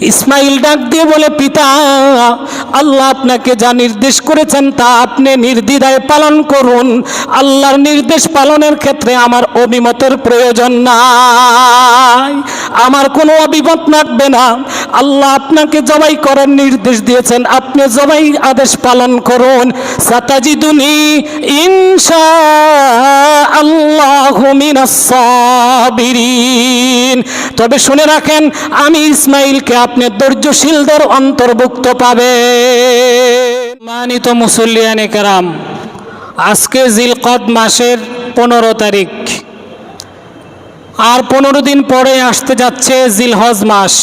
ইসমাইল ডাক দিয়ে বলে, পিতা, আল্লাহ আপনাকে যা নির্দেশ করেছেন তা আপনি নির্দ্বিধায় পালন করুন। আল্লাহর নির্দেশ পালনের ক্ষেত্রে আমার অভিমতের প্রয়োজন নাই। আমার কোনো অভিমত লাগবে না। আল্লাহ আপনাকে জবাই করার নির্দেশ দিয়েছেন। আপনি জবাই আদেশ পালন করুন। সাতাজি সাতাজিদুনি ইনশা আল্লাহ তবে শুনে রাখেন, আমি ইসমাইলকে আপনি ধৈর্যশীলদের অন্তর্ভুক্ত পাবে মানিত মুসল্লিয়ানে কেরাম, আজকে জিলকদ মাসের পনেরো তারিখ। আর পনেরো দিন পরে আসতে যাচ্ছে জিলহজ মাস।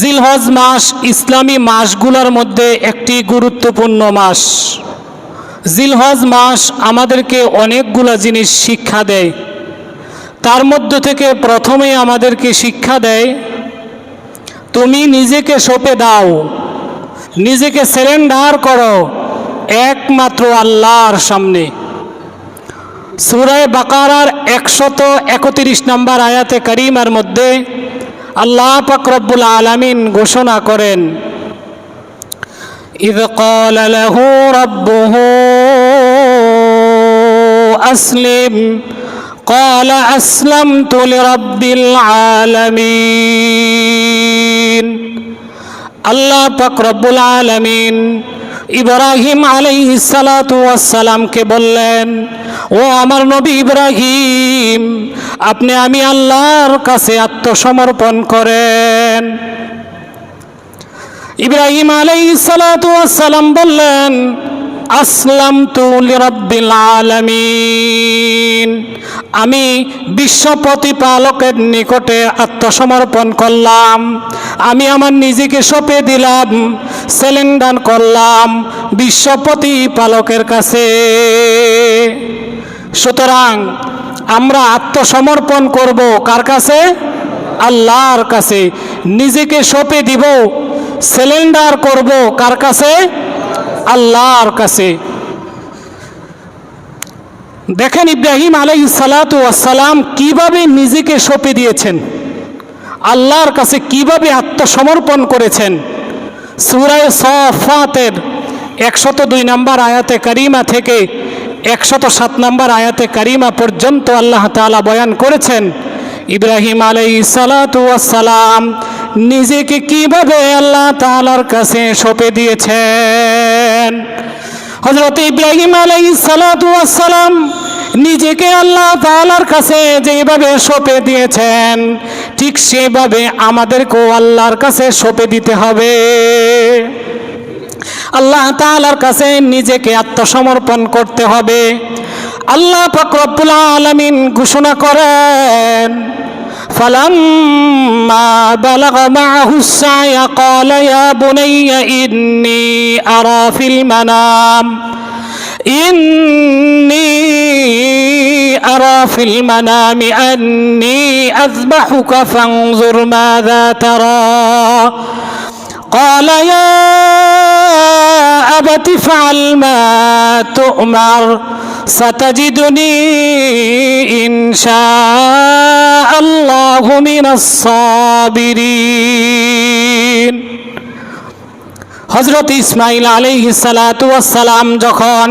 জিলহজ মাস ইসলামী মাসগুলোর মধ্যে একটি গুরুত্বপূর্ণ মাস। জিলহজ মাস আমাদেরকে অনেকগুলো জিনিস শিক্ষা দেয়। তার মধ্য থেকে প্রথমে আমাদেরকে শিক্ষা দেয় তুমি নিজেকে সঁপে দাও নিজেকে সেরেন্ডার করো একমাত্র আল্লাহর সামনে সুরায় বাকারার একশত একত্রিশ নম্বর আয়াতে করিমার মধ্যে আল্লাহ পাকরব্বুল আলমিন ঘোষণা করেন إذ قال له ربه أسلم قال أسلمت لرب العالمين আল্লাহ রব্বুল আলামিন ইব্রাহিম আলাইহিস সালাতু ওয়াসসালামকে বললেন, ও আমার নবী ইব্রাহিম, আপনি আমি আল্লাহর কাছে আত্মসমর্পণ করেন। ইব্রাহিম আলাইহিস সালাতু ওয়াসসালাম বললেন আসলাম লিরাব্বিল আলামিন। আমি বিশ্ব প্রতিপালকের নিকটে আত্মসমর্পণ করলাম। আমি আমার নিজেকে সঁপে দিলাম, সেলেন্ডার করলাম বিশ্ব প্রতিপালকের কাছে। সুতরাং আমরা আত্মসমর্পণ করব কার কাছে? আল্লাহর কাছে। নিজেকে সঁপে দিব, সিলিন্ডার করব কার কাছে? আল্লাহর কাছে। দেখেন ইব্রাহিম আলাই সালাতু আসসালাম কীভাবে নিজেকে সঁপে দিয়েছেন? আল্লাহর কাছে কীভাবে আত্মসমর্পণ করেছেন? সুরায় সফাতের একশত দুই নম্বর আয়াতে কারিমা থেকে একশত সাত নম্বর আয়াতে কারিমা পর্যন্ত আল্লাহ তাআলা বয়ান করেছেন, ইব্রাহিম আলাই সালাম নিজেকে কীভাবে আল্লাহ তাআলার কাছে সঁপে দিয়েছেন? হজরত ইব্রাহিম আলাই সালাম নিজেকে আল্লাহ তাআলার কাছে যেভাবে সঁপে দিয়েছেন, ঠিক সেভাবে আমাদেরকেও আল্লাহর কাছে সঁপে দিতে হবে। আল্লাহ তাআলার কাছে নিজেকে আত্মসমর্পণ করতে হবে। আল্লাহ ফকরবুল আলমিন ঘোষণা করেন فلما بلغ معه السعي قال يا بني إني أرى في المنام إني أرى في المنام أني أذبحك فانظر ماذا ترى. قال يا أبت افعل ما تؤمر. ستجدني إن شاء الله من الصابرين হজরত ইসমাইল সালাম যখন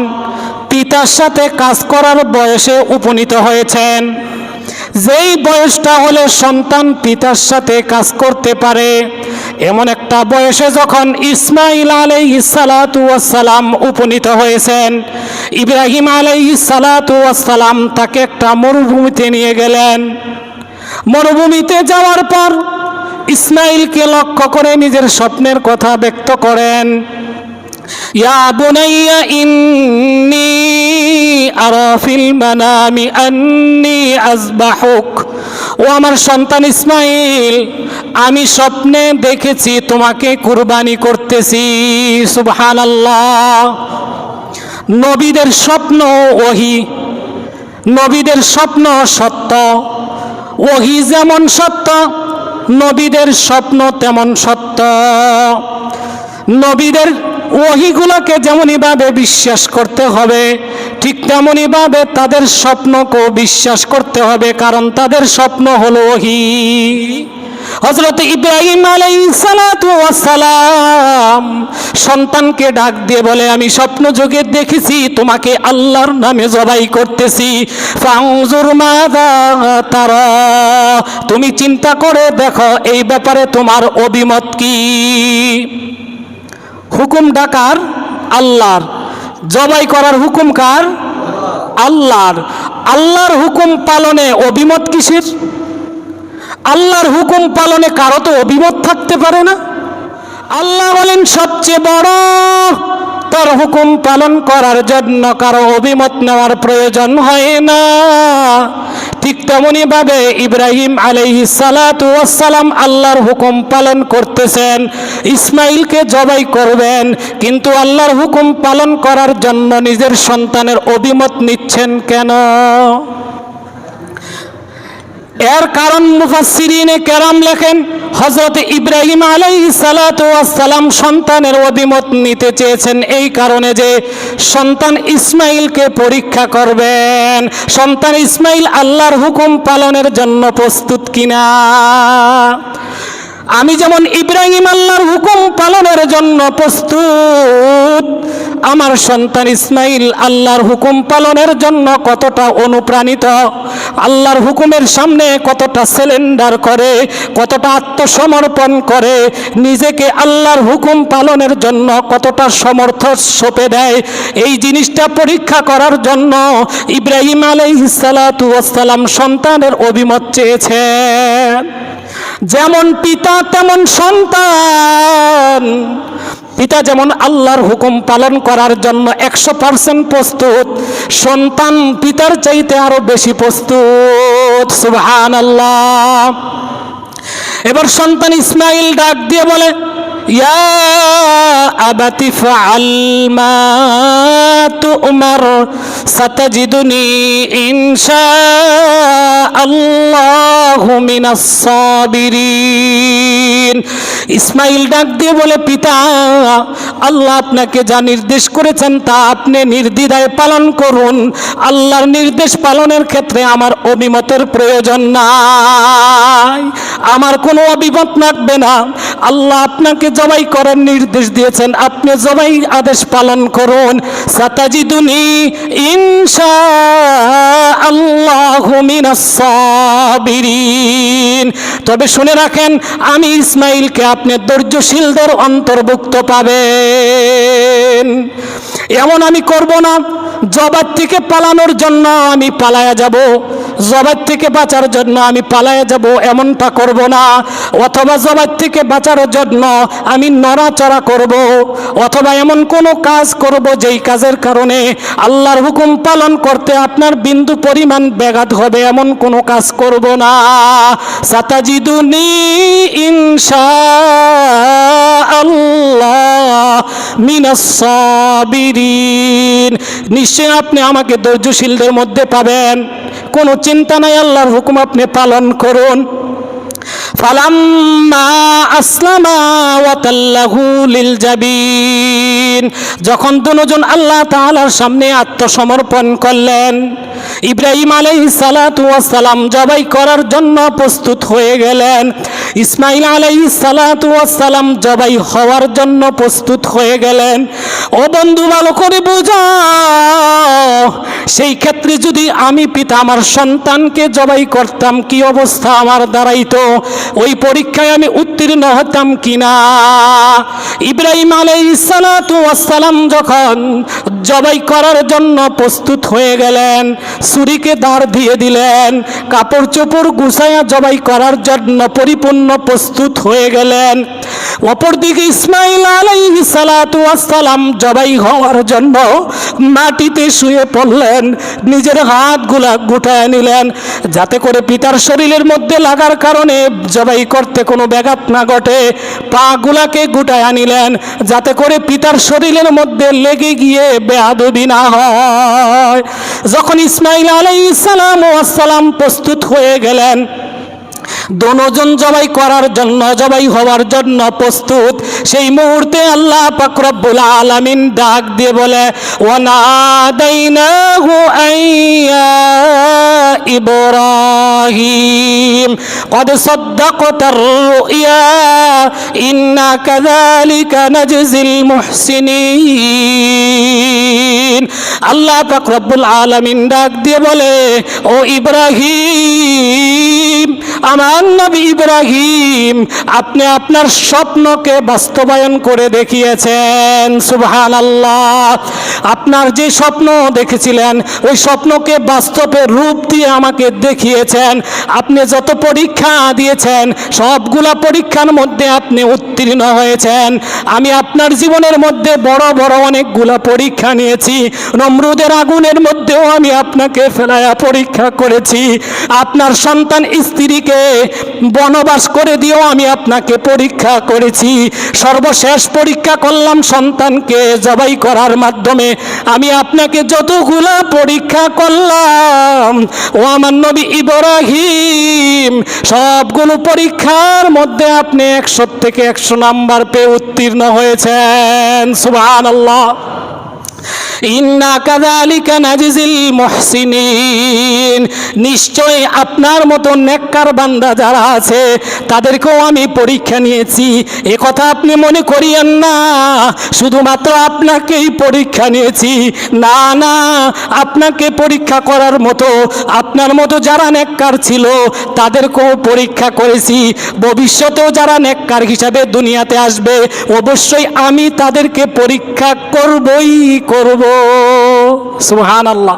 পিতার সাথে কাজ করার বয়সে উপনীত হয়েছেন যেই বয়সটা হলে সন্তান পিতার সাথে কাজ করতে পারে এমন একটা বয়সে যখন ইসমাইল সালাম উপনীত হয়েছেন, ইব্রাহিম সালাম তাকে একটা মরুভূমিতে নিয়ে গেলেন। মরুভূমিতে যাওয়ার পর ইসমাইলকে লক্ষ্য করে নিজের স্বপ্নের কথা ব্যক্ত করেন। ইয়া বুনাইয়া ইন্নি আরা ফিল মানামি আন্নি আজবাহুক ও আমার সন্তান ইসমাইল, আমি স্বপ্নে দেখেছি, তোমাকে কুরবানি করতেছি। সুবহানাল্লাহ। নবীদের স্বপ্ন ওহি। নবীদের স্বপ্ন সত্য। ওহি যেমন সত্য, নবীদের স্বপ্ন তেমন সত্য। নবীদের ওহিগুলোকে যেমনইভাবে বিশ্বাস করতে হবে, ঠিক তেমনইভাবে তাদের স্বপ্নকেও বিশ্বাস করতে হবে, কারণ তাদের স্বপ্ন হলো ওহি। হজরত ইব্রাহিম সালাম সন্তানকে ডাক দিয়ে বলে, আমি স্বপ্ন যোগে দেখেছি, তোমাকে আল্লাহর নামে জবাই করতেছি। তুমি চিন্তা করে দেখো, এই ব্যাপারে তোমার অভিমত কি? হুকুম ডাকার আল্লাহর। জবাই করার হুকুম কার? আল্লাহর। আল্লাহর হুকুম পালনে অভিমত কিসের? আল্লাহর হুকুম পালনে কারও তো অভিমত থাকতে পারে না। আল্লাহ বলেন, সবচেয়ে বড় তার হুকুম পালন করার জন্য কারও অভিমত নেওয়ার প্রয়োজন হয় না। ঠিক তেমনি ভাবে ইব্রাহিম আলাইহি সালাম আল্লাহর হুকুম পালন করতেছেন, ইসমাইলকে জবাই করবেন, কিন্তু আল্লাহর হুকুম পালন করার জন্য নিজের সন্তানের অভিমত নিচ্ছেন কেন? এর কারণ মুফাসসিরিনে কেরাম লেখেন হজরত ইব্রাহিম আলাই সালাম সন্তানের অধিমত নিতে চেয়েছেন এই কারণে যে সন্তান ইসমাইলকে পরীক্ষা করবেন। সন্তান ইসমাইল আল্লাহর হুকুম পালনের জন্য প্রস্তুত কিনা? আমি যেমন ইব্রাহিম আল্লাহর হুকুম পালনের জন্য প্রস্তুত, আমার সন্তান ইসমাইল আল্লাহর হুকুম পালনের জন্য কতটা অনুপ্রাণিত, আল্লাহর হুকুমের সামনে কতটা সিলিন্ডার করে, কতটা আত্মসমর্পণ করে, নিজেকে আল্লাহর হুকুম পালনের জন্য কতটা সমর্থ সঁপে দেয়, এই জিনিসটা পরীক্ষা করার জন্য ইব্রাহিম আলাইহিসালাম সন্তানের অভিমত চেয়েছেন। যেমন পিতা, তেমন সন্তান। পিতা যেমন আল্লাহর হুকুম পালন করার জন্য একশো পার্সেন্ট প্রস্তুত, সন্তান পিতার চাইতে আরও বেশি প্রস্তুত। সুবহান আল্লাহ এবার সন্তান ইসমাইল ডাক দিয়ে বলে ইয়া আবাতি ফাআল মা তুমার ইসমাইল ডাক দিয়ে বলে, পিতা, আল্লাহ আপনাকে যা নির্দেশ করেছেন তা আপনি নির্দ্বিধায় পালন করুন। আল্লাহর নির্দেশ পালনের ক্ষেত্রে আমার অভিমতের প্রয়োজন নাই। আমার কোনো অভিমত লাগবে না। আল্লাহ আপনাকে জবাই করার নির্দেশ দিয়েছেন। আপনি জবাই আদেশ পালন করুন। সাতাজিদুনি ইনশা আল্লাহ তবে শুনে রাখেন, আমি ইসমাইলকে আপনি ধৈর্যশীলদের অন্তর্ভুক্ত পাবেন। এমন আমি করব না। জবার থেকে পালানোর জন্য আমি পালায়া যাব। জবার থেকে বাঁচার জন্য আমি পালায়া যাব। এমনটা করব না। অথবা জবার থেকে বাঁচার জন্য আমি নড়াচড়া করব, অথবা এমন কোনো কাজ করব যেই কাজের কারণে আল্লাহর হুকুম পালন করতে আপনার বিন্দু পরিমাণ ব্যাঘাত হবে, এমন কোনো কাজ করব না। সাতাজিদুনি ইনশা আল্লাহ মিনাস সাবিরিন। নিশ্চয় আপনি আমাকে ধৈর্যশীলদের মধ্যে পাবেন। কোনো চিন্তা নাই, আল্লাহর হুকুম আপনি পালন করুন। فلما أسلما وتله للجبين জাবিন যখন দুজন আল্লাহ তাআলার সামনে আত্মসমর্পণ করলেন, ইব্রাহিম আলাইহিস সালাতু ওয়াস সালাম জবাই করার জন্য প্রস্তুত হয়ে গেলেন। ইসমাইল আলাইহিস সালাতু ওয়াস সালাম জবাই হওয়ার জন্য প্রস্তুত হয়ে গেলেন। ও বন্ধু, ভালো করে বোঝা সেই ক্ষেত্রে যদি আমি পিতা আমার সন্তানকে জবাই করতাম, কি অবস্থা আমার দাঁড়াইতো? ওই পরীক্ষায় আমি উত্তীর্ণ হতাম কিনা? ইব্রাহিম আলাইসালাম যখন জবাই করার জন্য প্রস্তুত হয়ে গেলেন ছুরিকে দাঁড় দিয়ে দিলেন কাপড় চোপড় গুছাইয়া জবাই করার জন্য পরিপূর্ণ প্রস্তুত হয়ে গেলেন। অপরদিকে ইসমাইল আলাইহি সালাম জবাই হওয়ার জন্য মাটিতে শুয়ে পড়লেন, নিজের হাতগুলা গুটায় নিলেন, যাতে করে পিতার শরীরের মধ্যে লাগার কারণে জবাই করতে কোনো ব্যাঘাত না ঘটে। পাগুলাকে গুটায় আনিলেন যাতে করে পিতার শরীরের মধ্যে লেগে গিয়ে বেয়াদবি না হয়। যখন ইসমাইল আলাইহিস সালাম প্রস্তুত হয়ে গেলেন দনোজন জবাই করার জন্য জবাই হওয়ার জন্য প্রস্তুত সেই মুহূর্তে আল্লাহ পাকরব্বুল আলামিন ডাক দিয়ে বলে ওয়ানাদাইনাহু আইয়া ইব্রাহিম قد صدقت الرؤيا إنا كذلك نجزي المحسنين আল্লাহ পাক রব্বুল আলামিন ডাক দিয়ে বলে, ও ইব্রাহিম, আমার নবী ইব্রাহিম, আপনি আপনার স্বপ্নকে বাস্তবায়ন করে দেখিয়েছেন সুবহান আল্লাহ আপনার যে স্বপ্ন দেখেছিলেন, ওই স্বপ্নকে বাস্তবে রূপ দিয়ে আমাকে দেখিয়েছেন। আপনি যত পরীক্ষা দিয়েছেন, সবগুলা পরীক্ষার মধ্যে আপনি উত্তীর্ণ হয়েছেন। আমি আপনার জীবনের মধ্যে বড় বড় অনেকগুলা পরীক্ষা নিয়েছি। নমরুদের আগুনের মধ্যেও আমি আপনাকে ফেলায়া পরীক্ষা করেছি। আপনার সন্তান স্ত্রীকে বনবাস করে দিয়েও আমি আপনাকে পরীক্ষা করেছি। সর্বশেষ পরীক্ষা করলাম সন্তানকে জবাই করার মাধ্যমে। আমি আপনাকে যতগুলা পরীক্ষা করলাম, ও আমার নবী ইব্রাহিম, সবগুলো পরীক্ষার মধ্যে আপনি একশো থেকে একশো নাম্বার পেয়ে উত্তীর্ণ হয়েছেন। সুবহান আল্লাহ নিশ্চয় আপনার মতো নেককার বান্দা যারা আছে, তাদেরকেও আমি পরীক্ষা নিয়েছি। এ কথা আপনি মনে করিয়েন না, শুধুমাত্র আপনাকেই পরীক্ষা নিয়েছি। না না, আপনাকে পরীক্ষা করার মতো, আপনার মতো যারা নেককার ছিল, তাদেরকেও পরীক্ষা করেছি। ভবিষ্যতেও যারা নেককার হিসাবে দুনিয়াতে আসবে, অবশ্যই আমি তাদেরকে পরীক্ষা করবই। করব? সুহান আল্লাহ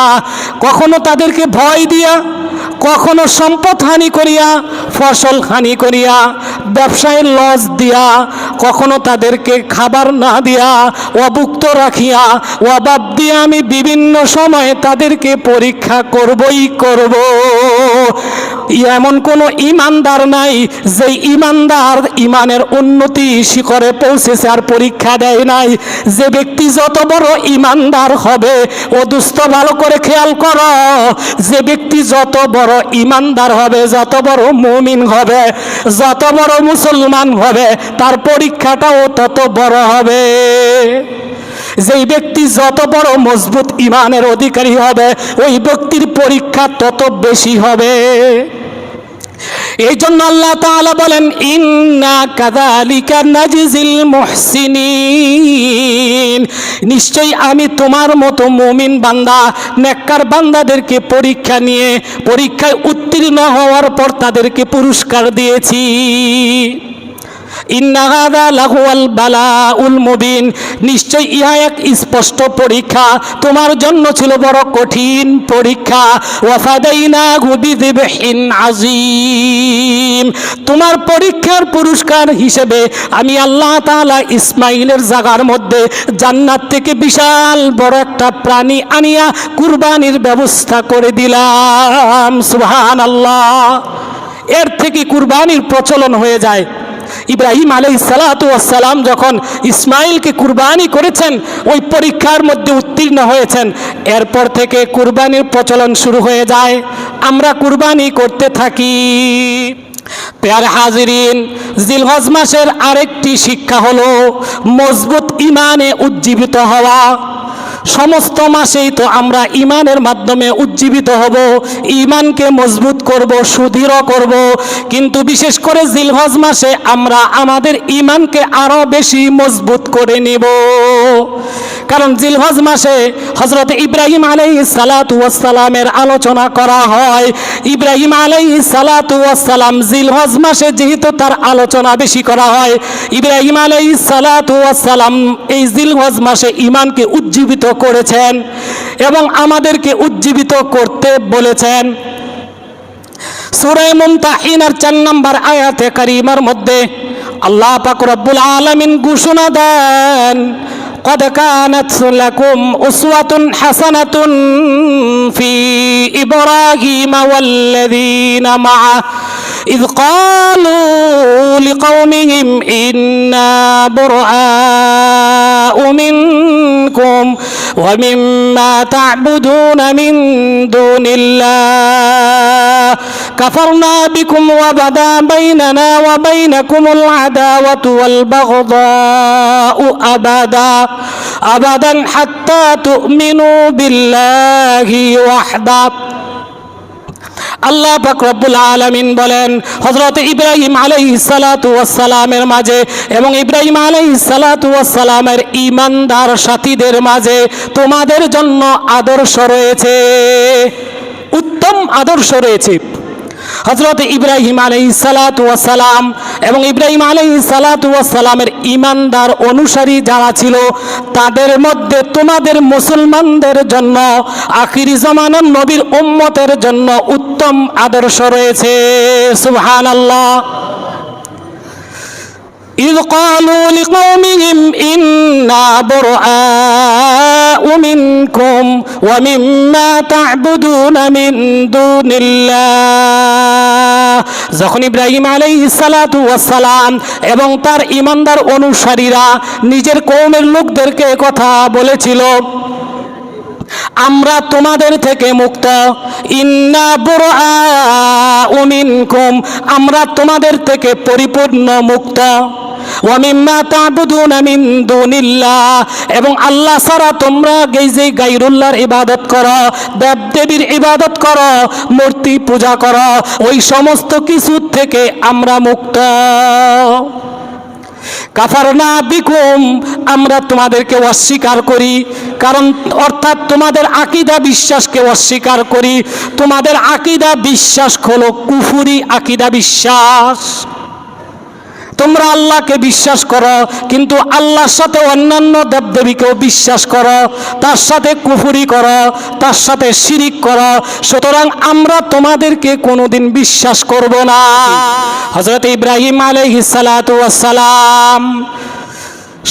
কখনো তাদেরকে ভয় দিয়া, কখনো সম্পদ হানি করিয়া, ফসল হানি করিয়া ব্যবসায় লস দিয়া, কখনো তাদেরকে খাবার না দিয়া, অভুক্ত রাখিয়া অভাব দিয়ে আমি বিভিন্ন সময়ে তাদেরকে পরীক্ষা করবই করব, এমন কোনো ইমানদার নাই যে ইমানদার ইমানের উন্নতি শিখরে পৌঁছেছে আর পরীক্ষা দেয় নাই। যে ব্যক্তি যত বড় ইমানদার হবে, ও দুস্থ ভালো করে খেয়াল করো, যে ব্যক্তি যত বড় ইমানদার হবে, যত বড় মুমিন হবে, যত বড় মুসলমান হবে, তার পরীক্ষাটাও তত বড় হবে। যেই ব্যক্তি যত বড় মজবুত ইমানের অধিকারী হবে, ওই ব্যক্তির পরীক্ষা তত বেশি হবে। এই জন্য আল্লাহ তাআলা বলেন, ইন্না কাযালিকা নাজিজিল মুহসিনিন। নিশ্চয়ই আমি তোমার মতো মুমিন বান্দা, নেককার বান্দাদেরকে পরীক্ষা নিয়ে, পরীক্ষায় উত্তীর্ণ হওয়ার পর তাদেরকে পুরস্কার দিয়েছি। মুবিন। নিশ্চয় ইহা এক স্পষ্ট পরীক্ষা। তোমার জন্য ছিল বড় কঠিন পরীক্ষা। ওয়াফাদাইনা গুবিদিবহিন আজিম তোমার পরীক্ষার পুরস্কার হিসেবে আমি আল্লাহ তাআলা ইসমাইলের জায়গার মধ্যে জান্নাত থেকে বিশাল বড় একটা প্রাণী আনিয়া কুরবানির ব্যবস্থা করে দিলাম। সুবহানাল্লাহ। এর থেকে কুরবানির প্রচলন হয়ে যায়। ইব্রাহিম আলাই সালাম যখন ইসমাইলকে কুরবানি করেছেন, ওই পরীক্ষার মধ্যে উত্তীর্ণ হয়েছেন। এরপর থেকে কুরবানির প্রচলন শুরু হয়ে যায়। আমরা কুরবানি করতে থাকি। পেয়ার হাজিরিন, জিলহজ মাসের আরেকটি শিক্ষা হলো, মজবুত ইমানে উজ্জীবিত হওয়া। সমস্ত মাসেই তো আমরা ইমানের মাধ্যমে উজ্জীবিত হব, ইমানকে মজবুত করব, সুদৃঢ় করব। কিন্তু বিশেষ করে জিলহজ মাসে আমরা আমাদের ইমানকে আরও বেশি মজবুত করে নিব। কারণ জিলহজ মাসে হজরত ইব্রাহিম আলাই সালাতামের আলোচনা করা হয়। ইব্রাহিম আলাই সালাতাম জিলহজ মাসে যেহেতু তার আলোচনা বেশি করা হয়, ইব্রাহিম আলাই সালাতাম এই জিলহজ মাসে ইমানকে উজ্জীবিত করেছেন এবং আমাদেরকে উজ্জীবিত করতে বলেছেন। সুরে মুমতাহিনার চার নম্বর আয়াতে কারিমার মধ্যে আল্লাহ পাক আলামিন ঘোষণা দেন قد كانت لكم أسوة حسنة في إبراهيم والذين معه. إذ قالوا لقومهم إنا براء منكم. ومما تعبدون من دون الله. كفرنا بكم وبدا بيننا وبينكم العداوة والبغضاء أبدا أبدا حتى تؤمنوا بالله وحده. আল্লাহ পাক আলমিন বলেন হজরত ইব্রাহিম আলাই সালাতামের মাঝে এবং ইব্রাহিম আলাই সালাতামের ইমানদার সাথীদের মাঝে তোমাদের জন্য আদর্শ রয়েছে। উত্তম আদর্শ রয়েছে। হজরত ইব্রাহিম আলাই সালাতাম এবং ইব্রাহিম আলাই সালাতামের ইমানদার অনুসারী যারা ছিল, তাদের মধ্যে তোমাদের মুসলমানদের জন্য আখিরি জমানার নবীর উম্মতের জন্য উত্তম আদর্শ রয়েছে। সুহান আল্লাহ إذ قالوا لقومهم إنا براء منكم ومما تعبدون من دون الله যখন ইব্রাহিম আলাইহিস সালাতু ওয়াসসালাম এবং তার ইমানদার অনুসারীরা নিজের কৌমের লোকদেরকে কথা বলেছিল আমরা তোমাদের থেকে মুক্ত ইন্না বুরআউ মিনকুম আমরা তোমাদের থেকে পরিপূর্ণ মুক্ত ওয়ামিম্মা তা'বুদুনা মিন দুনিল্লাহ। এবং আল্লাহ ছাড়া তোমরা এই যে গায়রুল্লাহর ইবাদত করো, দেবদেবীর ইবাদত করো, মূর্তি পূজা করো, ওই সমস্ত কিছু থেকে আমরা মুক্ত। কাফারনা বিকুম আমরা তোমাদেরকে অস্বীকার করি, কারণ অর্থাৎ তোমাদের আকিদা বিশ্বাসকে অস্বীকার করি, তোমাদের আকিদা বিশ্বাস হলো কুফুরি আকিদা বিশ্বাস। তোমরা আল্লাহকে বিশ্বাস করো, কিন্তু আল্লাহর সাথে অন্যান্য দেবদেবীকেও বিশ্বাস করো, তার সাথে কুফুরি করো, তার সাথে শিরিক করো। সুতরাং আমরা তোমাদেরকে কোনোদিন বিশ্বাস করব না। হজরত ইব্রাহিম আলহিসালাম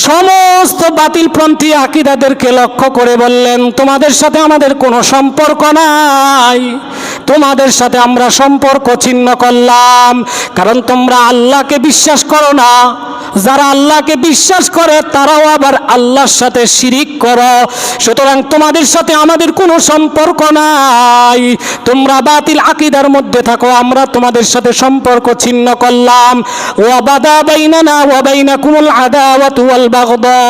সমস্ত বাতিলপন্থী আকিদাদেরকে লক্ষ্য করে বললেন, তোমাদের সাথে আমাদের কোনো সম্পর্ক নাই। তোমাদের সাথে আমরা সম্পর্ক ছিন্ন করলাম। কারণ তোমরা আল্লাহকে বিশ্বাস করো না। যারা আল্লাহকে বিশ্বাস করে, তারাও আবার আল্লাহর সাথে শিরিক করো। সুতরাং তোমাদের সাথে আমাদের কোনো সম্পর্ক নাই। তোমরা বাতিল আকিদার মধ্যে থাকো, আমরা তোমাদের সাথে সম্পর্ক ছিন্ন করলাম। বাইনানা আদাওয়াতু ওয়াল বাগদা।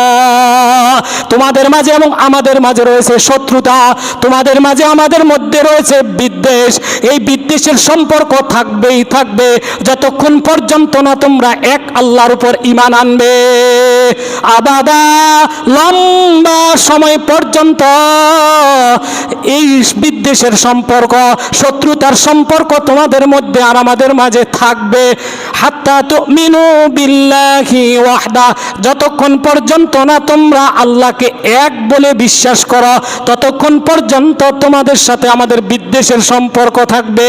তোমাদের মাঝে এবং আমাদের মাঝে রয়েছে শত্রুতা। তোমাদের মাঝে আমাদের মধ্যে রয়েছে বিদ্বেষ। এই বিদ্বেষের সম্পর্ক থাকবেই থাকবে। যতক্ষণ পর্যন্ত না তোমরা এক আল্লাহর উপর ইমান আনবে। আবাদা লম্বা সময় পর্যন্ত এই বিদ্বেষের সম্পর্ক, শত্রুতার সম্পর্ক তোমাদের মধ্যে আর আমাদের মাঝে থাকবে। হাত্তা তো মিনু বিল্লাহি ওয়াহদা, যতক্ষণ পর্যন্ত না তোমরা আল্লাহকে এক বলে বিশ্বাস করো, ততক্ষণ পর্যন্ত তোমাদের সাথে আমাদের বিদ্বেষের সম্পর্ক থাকবে।